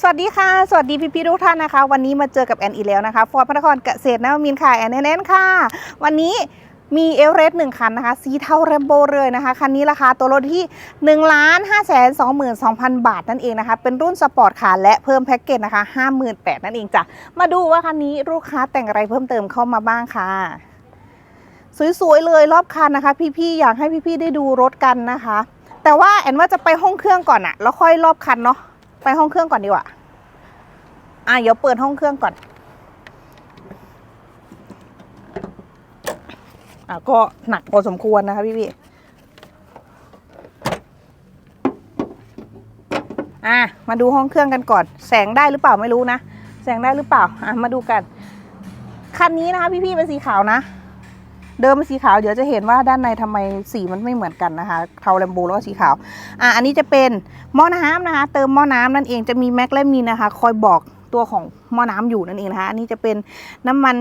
สวัสดีค่ะ สวัสดีพี่พี่ๆทุกท่านนะคะ วันนี้มาเจอกับแอนอีกแล้วนะคะฟอร์ดพระนครเกษตรนวมินค่ะ แอนแอนค่ะ วันนี้มีเอเรสหนึ่งคันนะคะ สีเทาเรมโบเลยนะคะ คันนี้ราคาตัวรถที่1นึ่งล้านห้าแสนสองหมื่นสองพันบาทนั่นเองนะคะ เป็นรุ่นสปอร์ตค่ะและเพิ่มแพ็กเกจนะคะห้าหมื่นแปดนั่นเองจ้ะ มาดูว่าคันนี้ลูกค้าแต่งอะไรเพิ่มเติมเข้ามาบ้างค่ะสวยๆเลยรอบคันนะคะ พี่ๆอยากให้พี่ๆได้ดูรถกันนะคะ แต่ว่าแอนว่าจะไปห้องเครื่องก่อนอะแล้วค่อยรอบคันเนาะ ไปห้องเครื่องก่อนดีกว่า อะเดี๋ยวเปิดห้องเครื่องก่อน อะก็หนักพอสมควรนะคะพี่พี่อะมาดูห้องเครื่องกันก่อน แสงได้หรือเปล่าไม่รู้นะ แสงได้หรือเปล่า อะมาดูกัน คันนี้นะคะพี่พี่เป็นสีขาวนะ เดิมเป็นสีขาวเดี๋ยวจะเห็นว่าด้านในทำไมสีมันไม่เหมือนกันนะคะเทาแลมโบแล้วก็สีขาวอะอันนี้จะเป็นหม้อน้ำนะคะ เติมหม้อน้ำนั่นเองจะมีแม็กและมีนะคะ คอยบอกตัวของหม้อน้ำอยู่นั่นเองนะคะอันนี้จะเป็นน้ำมัน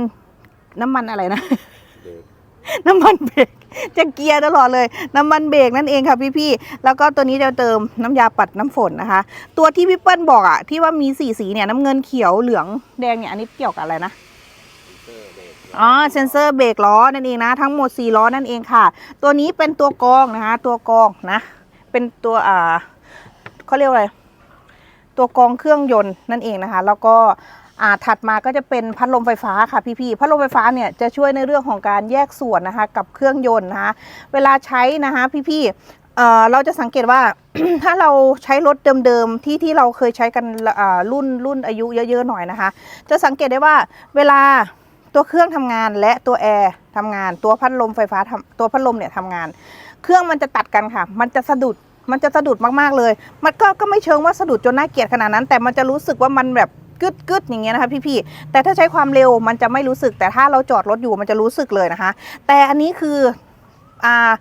น้ำมันอะไรนะ น้ำมันเบรกจะเกียร์ตลอดเลย น้ำมันเบรกนั่นเองค่ะพี่ๆ แล้วก็ตัวนี้จะเติมน้ำยาปัดน้ำฝนนะคะ ตัวที่พี่เปิ้ลบอกอะที่ว่ามีสีสีเนี่ยน้ำเงินเขียวเหลืองแดงเนี่ยอันนี้เกี่ยวกับอะไรนะ อ๋อเซนเซอร์เบรกล้อนั่นเองนะทั้งหมด 4 ล้อนั่นเองค่ะ ตัวนี้เป็นตัวกองนะคะ ตัวกองนะ เป็นตัวอ่าเขาเรียกว่าอะไรตัวกองเครื่องยนต์นั่นเองนะคะ แล้วก็อ่าถัดมาก็จะเป็นพัดลมไฟฟ้าค่ะพี่ๆ พัดลมไฟฟ้าเนี่ยจะช่วยในเรื่องของการแยกส่วนนะคะกับเครื่องยนต์นะคะเวลาใช้นะคะพี่ๆเอ่เราจะสังเกตว่าถ้าเราใช้รถเดิมๆที่ที่เราเคยใช้กันรุ่นรุ่นอายุเยอะๆหน่อยนะคะ จะสังเกตได้ว่าเวลา ตัวเครื่องทำงานและตัวแอร์ทำงาน ตัวพัดลมไฟฟ้าทำตัวพัดลมเนี่ยทำงาน เครื่องมันจะตัดกันค่ะ มันจะสะดุดมันจะสะดุดมากๆเลย มันก็ก็ไม่เชิงว่าสะดุดจนน่าเกลียดขนาดนั้น แต่มันจะรู้สึกว่ามันแบบกึดกึดอย่างเงี้ยนะคะพี่ๆแต่ถ้าใช้ความเร็วมันจะไม่รู้สึก แต่ถ้าเราจอดรถอยู่มันจะรู้สึกเลยนะคะ แต่อันนี้คืออ่า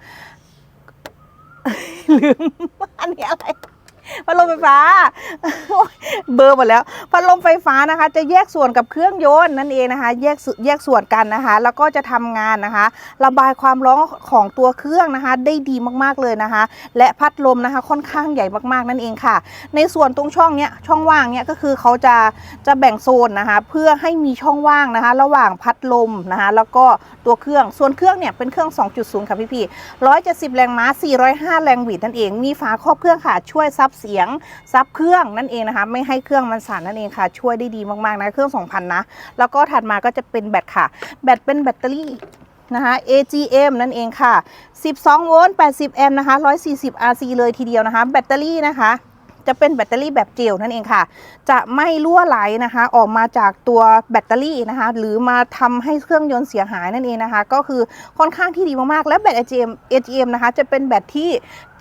ลืมอันนี้อะไร พัดลมไฟฟ้า เบอร์หมดแล้ว พัดลมไฟฟ้านะคะ จะแยกส่วนกับเครื่องยนต์นั่นเองนะคะ แยกแยกส่วนกันนะคะ แล้วก็จะทำงานนะคะ ระบายความร้อนของตัวเครื่องนะคะ ได้ดีมากๆเลยนะคะ และพัดลมนะคะค่อนข้างใหญ่มากๆนั่นเองค่ะ ในส่วนตรงช่องเนี้ยช่องว่างเนี้ยก็คือเขาจะจะแบ่งโซนนะคะ เพื่อให้มีช่องว่างนะคะ ระหว่างพัดลมนะคะ แล้วก็ตัวเครื่องส่วนเครื่องเนี่ยเป็นเครื่อง 2.0 ค่ะพี่ๆ170 แรงม้า 405 แรงบิดนั่นเอง มีฝาครอบเครื่องค่ะช่วยซับเสียงซับเครื่องนั่นเองนะคะ ไม่ให้เครื่องมันสั่นนั่นเองค่ะ ช่วยได้ดีมากๆนะเครื่อง 2,000 นะ แล้วก็ถัดมาก็จะเป็นแบตค่ะ แบตเป็นแบตเตอรี่นะคะ AGM นั่นเองค่ะ 12 โวลต์ 80 แอมป์นะคะ 140 RC เลยทีเดียวนะคะ แบตเตอรี่นะคะ จะเป็นแบตเตอรี่แบบเจลนั่นเองค่ะ จะไม่รั่วไหลนะคะ ออกมาจากตัวแบตเตอรี่นะคะ หรือมาทำให้เครื่องยนต์เสียหายนั่นเองนะคะ ก็คือค่อนข้างที่ดีมากๆ และแบต AGM AGM นะคะ จะเป็นแบตที่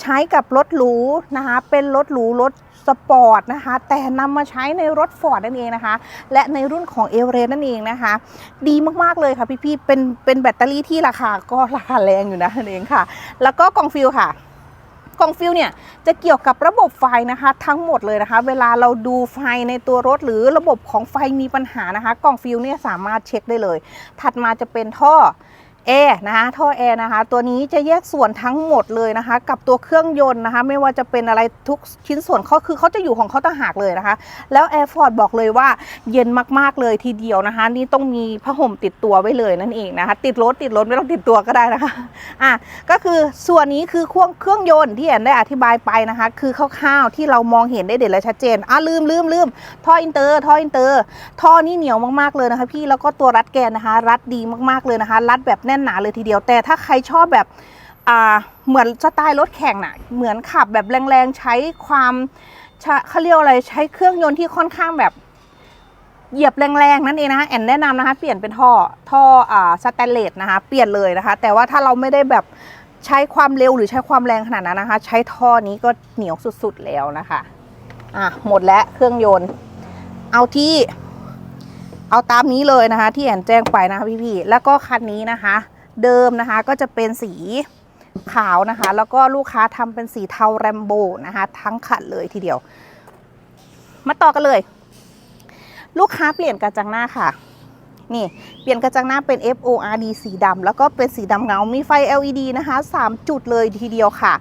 ใช้กับรถหรูนะคะ เป็นรถหรูรถสปอร์ตนะคะ แต่นำมาใช้ในรถฟอร์ดนั่นเองนะคะ และในรุ่นของเอเวอเรนั่นเองนะคะ ดีมากๆเลยค่ะพี่ๆเป็นเป็นแบตเตอรี่ที่ราคาก็ราคาแรงอยู่นะนั่นเองค่ะ แล้วก็กล่องฟิลค่ะ กล่องฟิลเนี่ยจะเกี่ยวกับระบบไฟนะคะ ทั้งหมดเลยนะคะ เวลาเราดูไฟในตัวรถหรือระบบของไฟมีปัญหานะคะ กล่องฟิลเนี่ยสามารถเช็คได้เลย ถัดมาจะเป็นท่อ แอร์นะคะท่อแอร์นะคะ ตัวนี้จะแยกส่วนทั้งหมดเลยนะคะ กับตัวเครื่องยนต์นะคะ ไม่ว่าจะเป็นอะไรทุกชิ้นส่วนเขาคือเขาจะอยู่ของเขาต่างหากเลยนะคะ แล้ว Air f o r d บอกเลยว่าเย็นมากๆเลยทีเดียวนะคะ นี่ต้องมีผ้าห่มติดตัวไว้เลยนั่นเองนะคะ ติดรถติดรถไม่ต้องติดตัวก็ได้นะคะอะก็คือส่วนนี้คือเครื่องเครื่องยนต์ที่แอนได้อธิบายไปนะคะ คือคร่าวๆที่เรามองเห็นได้เด่นและชัดเจนอะลืมลืมลืมท่ออินเตอร์ท่ออินเตอร์ท่อนี่เหนียวมากๆเลยนะคะ พี่แล้วก็ตัวรัดแกนนะคะ รัดดีมากๆเลยนะคะ รัดแบบแน่นหนาเลยทีเดียว แต่ถ้าใครชอบแบบอ่าเหมือนสไตล์รถแข่งน่ะ เหมือนขับแบบแรงๆ ใช้ความเขาเรียกอะไร ใช้เครื่องยนต์ที่ค่อนข้างแบบเหยียบแรงๆ นั่นเองนะคะแอนแนะนำนะคะ เปลี่ยนเป็นท่อ ท่ออ่าสแตนเลสนะคะ เปลี่ยนเลยนะคะ แต่ว่าถ้าเราไม่ได้แบบใช้ความเร็วหรือใช้ความแรงขนาดนั้นนะคะ ใช้ท่อนี้ก็เหนียวสุดๆแล้วนะคะ อะ หมดแล้วเครื่องยนต์ เอาที่ เอาตามนี้เลยนะคะ ที่แอนแจ้งไปนะคะพี่ๆแล้วก็คันนี้นะคะ เดิมนะคะก็จะเป็นสีขาวนะคะ แล้วก็ลูกค้าทำเป็นสีเทาแรมโบ้นะคะ ทั้งคันเลยทีเดียว มาต่อกันเลย ลูกค้าเปลี่ยนกระจังหน้าค่ะ นี่เปลี่ยนกระจังหน้าเป็น FORD สีดำแล้วก็เป็นสีดำเงา มีไฟ LED นะคะ 3 จุดเลยทีเดียวค่ะ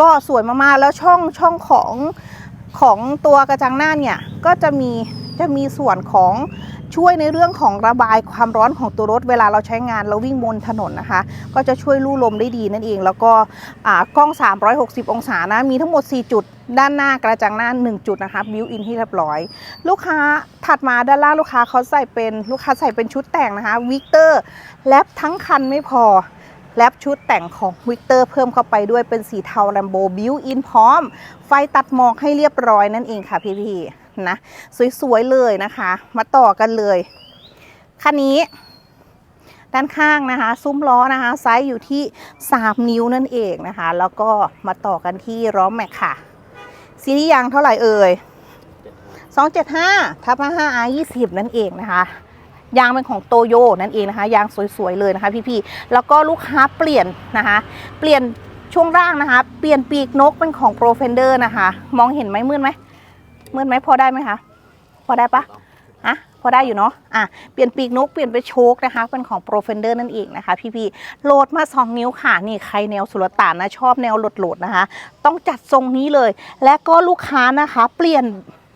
ก็สวยมากๆแล้วช่องช่องของของตัวกระจังหน้าเนี่ย ก็จะมีจะมีส่วนของ ช่วยในเรื่องของระบายความร้อนของตัวรถ เวลาเราใช้งานเราวิ่งบนถนนนะคะ ก็จะช่วยลู่ลมได้ดีนั่นเอง แล้วก็กล้อง 360 องศานะ มีทั้งหมด 4 จุด ด้านหน้ากระจังหน้า 1 จุดนะคะบิวอินที่เรียบร้อย ลูกค้าถัดมาด้านล่างลูกค้าเขาใส่เป็นลูกค้าใส่เป็นชุดแต่งนะคะวิกเตอร์แลบทั้งคันไม่พอแลบชุดแต่งของวิกเตอร์เพิ่มเข้าไปด้วยเป็นสีเทาแลมโบบิวอินพร้อม ไฟตัดหมอกให้เรียบร้อยนั่นเองค่ะพี่ๆ นะสวยๆเลยนะคะ มาต่อกันเลยคันนี้ ด้านข้างนะคะ ซุ้มล้อนะคะ ไซส์อยู่ที่ 3 นิ้วนั่นเองนะคะ แล้วก็มาต่อกันที่ล้อแม็กค่ะซีรีส์ยางเท่าไหร่เอ่ย275ทับ5 R 20นั่นเองนะคะยางเป็นของโตโยนั่นเองนะคะ ยางสวยๆเลยนะคะ พี่ๆ แล้วก็ลูกค้าเปลี่ยนนะคะ เปลี่ยนช่วงล่างนะคะ เปลี่ยนปีกนกเป็นของ Pro Fender นะคะ มองเห็นไหมมืดไหม มืดไหมพอได้ไหมคะ พอได้ปะอะพอได้อยู่เนาะอะเปลี่ยนปีกนกเปลี่ยนไปโชคนะคะ เป็นของ Pro Fender นั่นเองนะคะ พี่ๆโหลดมา 2 นิ้วค่ะ นี่ใครแนวสุลต่านนะ ชอบแนวโหลดๆนะคะ ต้องจัดทรงนี้เลย และก็ลูกค้านะคะ เปลี่ยน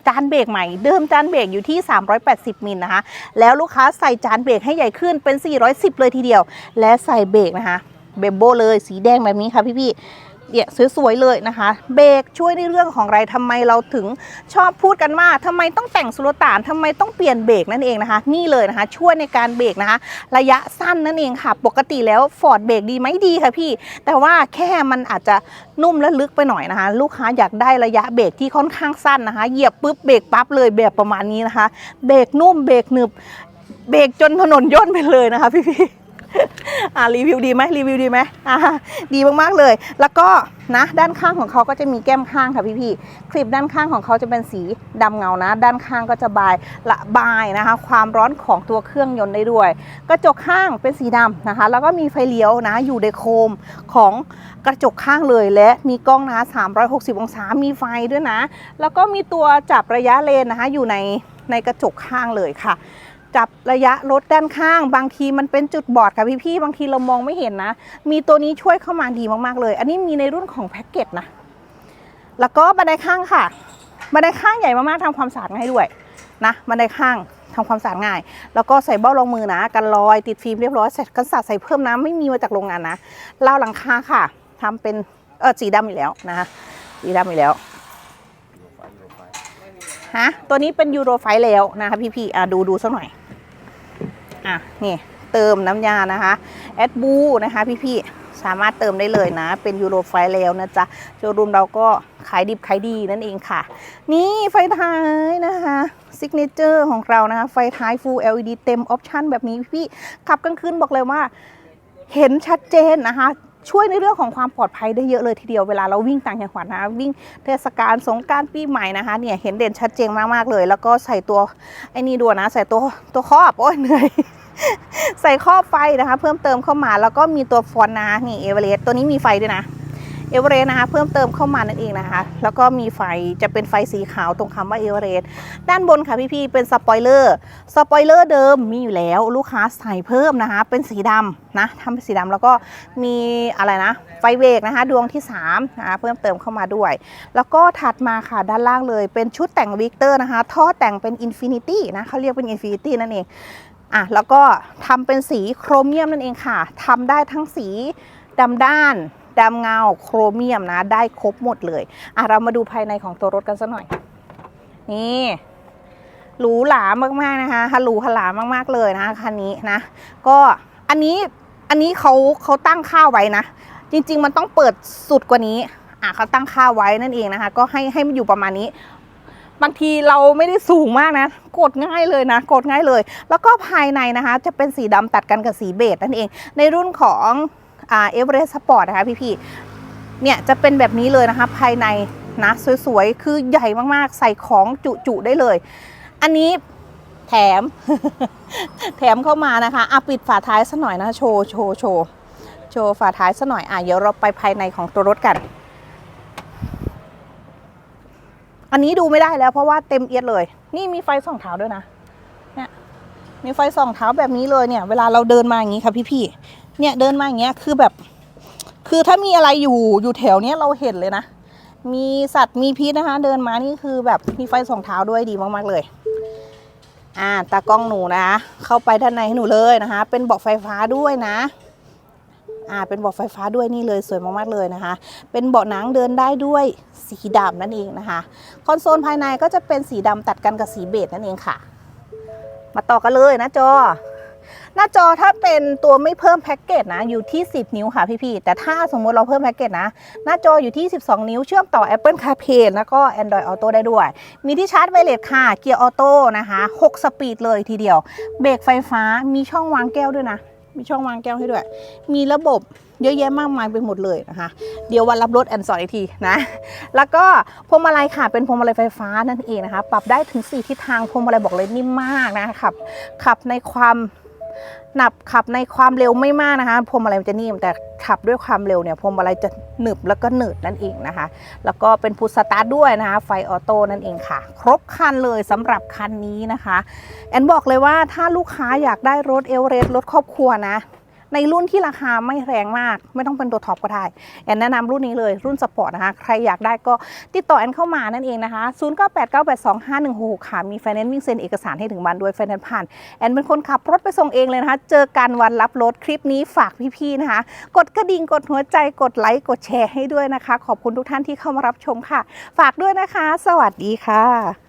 จานเบรกใหม่ เดิมจานเบรกอยู่ที่ 380 มิลนะคะ แล้วลูกค้าใส่จานเบรกให้ใหญ่ขึ้นเป็น 410 เลยทีเดียว และใส่เบรกนะคะเบมโบเลยสีแดงแบบนี้ค่ะพี่ๆ เนี่ยสวยๆเลยนะคะ เบรกช่วยในเรื่องของอะไรทำไมเราถึงชอบพูดกันว่าทำไมต้องแต่งสุลต่านทำไมต้องเปลี่ยนเบรกนั่นเองนะคะ นี่เลยนะคะ ช่วยในการเบรกนะคะ ระยะสั้นนั่นเองค่ะ ปกติแล้วฟอร์ดเบรกดีไหมดีค่ะพี่ แต่ว่าแค่มันอาจจะนุ่มและลึกไปหน่อยนะคะ ลูกค้าอยากได้ระยะเบรกที่ค่อนข้างสั้นนะคะ เหยียบปุ๊บเบรกปั๊บเลยแบบประมาณนี้นะคะ เบรกนุ่มเบรกหนึบเบรกจนถนนย่นไปเลยนะคะพี่พี่ๆ อ่ารีวิวดีไหมรีวิวดีไหมอ่าดีมากๆเลย แล้วก็นะด้านข้างของเขาก็จะมีแก้มข้างค่ะพี่ๆคลิปด้านข้างของเขาจะเป็นสีดำเงานะ ด้านข้างก็จะบายระบายนะคะ ความร้อนของตัวเครื่องยนต์ได้ด้วย กระจกข้างเป็นสีดำนะคะ แล้วก็มีไฟเลี้ยวนะอยู่ในโคมของกระจกข้างเลยและมีกล้องนะ360 องศา มีไฟด้วยนะ แล้วก็มีตัวจับระยะเลนนะคะอยู่ในในกระจกข้างเลยค่ะ จับระยะรถด้านข้าง บางทีมันเป็นจุดบอดค่ะพี่ๆบางทีเรามองไม่เห็นนะ มีตัวนี้ช่วยเข้ามาดีมากๆเลย อันนี้มีในรุ่นของแพ็กเกจนะ แล้วก็บันไดข้างค่ะบันไดข้างใหญ่มากๆทำความสะอาดง่ายด้วยนะบันไดข้างทำความสะอาดง่าย แล้วก็ใส่เบ้ารองมือนะ กันรอยติดฟิล์มเรียบร้อยเสร็จกันสาดใส่เพิ่มน้ำไม่มีมาจากโรงงานนะราหลังคาค่ะทำเป็นเออสีดำอยู่แล้วนะคะสีดำอยู่แล้ว ฮะตัวนี้เป็นยูโรไฟแล้วนะคะพี่ๆอะดูดูสักหน่อยอะนี่เติมน้ำยานะคะแอดบูนะคะพี่ๆสามารถเติมได้เลยนะ เป็นยูโรไฟแล้วนะจ๊ะโชว์รูมเราก็ขายดิบขายดีนั่นเองค่ะ นี่ไฟท้ายนะคะซิกเนเจอร์ของเรานะคะ ไฟท้าย Full LED เต็มออปชันแบบนี้พี่ๆขับกลางคืนบอกเลยว่าเห็นชัดเจนนะคะ ช่วยในเรื่องของความปลอดภัยได้เยอะเลยทีเดียวเวลาเราวิ่งต่างจังหวัดนะวิ่งเทศกาลสงการปีใหม่นะคะเนี่ยเห็นเด่นชัดเจนมากๆเลย แล้วก็ใส่ตัวไอ้นี่ด้วยนะ ใส่ตัวตัวครอบโอ้ยเหนื่อยใส่ครอบไฟนะคะ เพิ่มเติมเข้ามาแล้วก็มีตัวฟอนนะนี่เอเวอเรสต์ตัวนี้มีไฟด้วยนะ เอเวอเรสต์นะคะ เพิ่มเติมเข้ามานั่นเองนะคะ แล้วก็มีไฟจะเป็นไฟสีขาวตรงคำว่าเอเวอเรสต์ด้านบนค่ะพี่ๆเป็นสปอยเลอร์สปอยเลอร์เดิมมีอยู่แล้วลูกค้าใส่เพิ่มนะคะ เป็นสีดำนะทำเป็นสีดำแล้วก็มีอะไรนะ ไฟเบรกนะคะ ดวงที่3นะคะเพิ่มเติมเข้ามาด้วย แล้วก็ถัดมาค่ะด้านล่างเลยเป็นชุดแต่งวิกเตอร์นะคะ ท่อแต่งเป็นอินฟินิตี้นะเขาเรียกเป็นอินฟินิตี้นั่นเองอะแล้วก็ทำเป็นสีโครเมียมนั่นเองค่ะทำได้ทั้งสีดำด้าน ดำเงาโครเมียมนะ ได้ครบหมดเลยอะเรามาดูภายในของตัวรถกันสักหน่อย นี่หรูหรามากๆนะคะฮะหรูหรามากๆเลยนะคันนี้นะ ก็อันนี้อันนี้เขาเขาตั้งค่าไว้นะ จริง ๆ มันต้องเปิดสุดกว่านี้อะเขาตั้งค่าไว้นั่นเองนะคะ ก็ให้ให้มันอยู่ประมาณนี้ บางทีเราไม่ได้สูงมากนะ กดง่ายเลยนะ กดง่ายเลย แล้วก็ภายในนะคะ จะเป็นสีดำตัดกันกับสีเบจนั่นเอง ในรุ่นของ เอเวอเรสต์สปอร์ตนะคะพี่ๆเนี่ยจะเป็นแบบนี้เลยนะคะ ภายในนะสวยๆ คือใหญ่มากๆ ใส่ของจุๆได้เลย อันนี้แถม แถมเข้ามานะคะอะปิดฝาท้ายสักหน่อยนะโชว์โชว์โชว์โชว์ฝาท้ายสักหน่อยอะเดี๋ยวเราไปภายในของตัวรถกัน อันนี้ดูไม่ได้แล้วเพราะว่าเต็มเอียดเลย นี่มีไฟส่องเท้าด้วยนะ เนี่ยมีไฟส่องเท้าแบบนี้เลยเนี่ย เวลาเราเดินมาอย่างนี้ค่ะพี่ๆ เนี่ยเดินมาอย่างเงี้ยคือแบบ คือถ้ามีอะไรอยู่อยู่แถวเนี้ยเราเห็นเลยนะ มีสัตว์มีพิษนะคะ เดินมานี่คือแบบมีไฟสองเท้าด้วยดีมากๆเลย อ่าตากล้องหนูนะ เข้าไปด้านในให้หนูเลยนะคะ เป็นเบาะไฟฟ้าด้วยนะอ่าเป็นเบาะไฟฟ้าด้วยนี่เลยสวยมากๆเลยนะคะ เป็นเบาะหนังเดินได้ด้วยสีดำนั่นเองนะคะ คอนโซลภายในก็จะเป็นสีดำตัดกันกับสีเบจนั่นเองค่ะ มาต่อกันเลยนะจอ หน้าจอถ้าเป็นตัวไม่เพิ่มแพ็กเกจนะอยู่ที่ 10 นิ้วค่ะพี่ๆแต่ถ้าสมมุติเราเพิ่มแพ็กเกจนะ หน้าจออยู่ที่ 12 นิ้วเชื่อมต่อ Apple CarPlay แล้วก็ Android Auto ได้ด้วย มีที่ชาร์จไวเลสค่ะเกียร์ออโต้นะคะ6สปีดเลยทีเดียว เบรกไฟฟ้ามีช่องวางแก้วด้วยนะ มีช่องวางแก้วให้ด้วย มีระบบเยอะแยะมากมายไปหมดเลยนะคะ เดี๋ยววันรับรถแอนสอนอีกทีนะ แล้วก็พวงมาลัยค่ะ เป็นพวงมาลัยไฟฟ้านั่นเองนะคะ ปรับได้ถึง 4 ทิศทางพวงมาลัยบอกเลยนิ่มมากนะขับขับในความ หนับขับในความเร็วไม่มากนะคะพวงมาลัยมันจะนิ่มแต่ขับด้วยความเร็วเนี่ยพวงมาลัยจะหนึบแล้วก็หนืดนั่นเองนะคะ แล้วก็เป็นพุทสตาร์ทด้วยนะคะไฟออโต้นั่นเองค่ะ ครบคันเลยสำหรับคันนี้นะคะ แอนบอกเลยว่าถ้าลูกค้าอยากได้รถเอเวอเรสต์รถครอบครัวนะ ในรุ่นที่ราคาไม่แรงมาก ไม่ต้องเป็นตัวท็อปก็ได้แอนแนะนำรุ่นนี้เลยรุ่นสปอร์ตนะคะ ใครอยากได้ก็ติดต่อแอนเข้ามานั่นเองนะคะ 0989825166ค่ะ มีไฟแนนซ์วิ่งเซ็นเอกสารให้ถึงบ้านด้วยไฟแนนซ์ผ่าน แอนเป็นคนขับรถไปส่งเองเลยนะคะ เจอกันวันรับรถคลิปนี้ฝากพี่ๆนะคะ กดกระดิ่งกดหัวใจกดไลค์กดแชร์ให้ด้วยนะคะ ขอบคุณทุกท่านที่เข้ามารับชมค่ะ ฝากด้วยนะคะ สวัสดีค่ะ